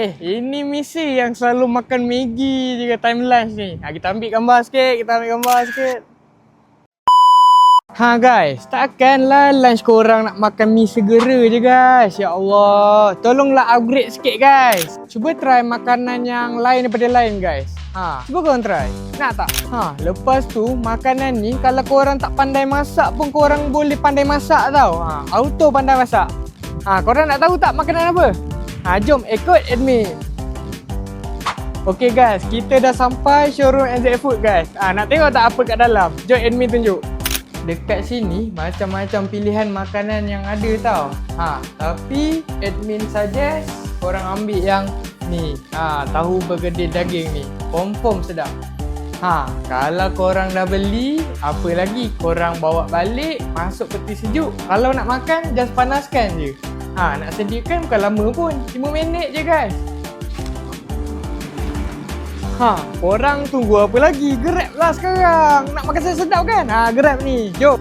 Eh, ini misi yang selalu makan Maggi juga time lunch ni. Ha, kita ambil gambar sikit, kita ambil gambar sikit. Ha guys, takkanlah lunch korang nak makan mi segera je guys. Ya Allah, tolonglah upgrade sikit guys. Cuba try makanan yang lain daripada lain guys. Ha, cuba korang try. Nak tak? Ha, lepas tu makanan ni kalau korang tak pandai masak pun korang boleh pandai masak tau. Ha, auto pandai masak. Ha, korang nak tahu tak makanan apa? Ha, jom ikut admin. Okay guys, kita dah sampai showroom NZ Food guys. Ah nak tengok tak apa kat dalam? Jom admin tunjuk. Dekat sini macam-macam pilihan makanan yang ada tau. Ha, tapi admin suggest korang ambil yang ni. Ha, tahu bergedil daging ni. Confirm sedap. Ha, kalau korang dah beli, apa lagi? Korang bawa balik, masuk peti sejuk. Kalau nak makan, just panaskan je. Ha, nak sediakan bukan lama pun. 5 minit je guys. Ha, korang tunggu apa lagi? Grab lah sekarang. Nak makan sedap kan? Ha, grab ni. Jom.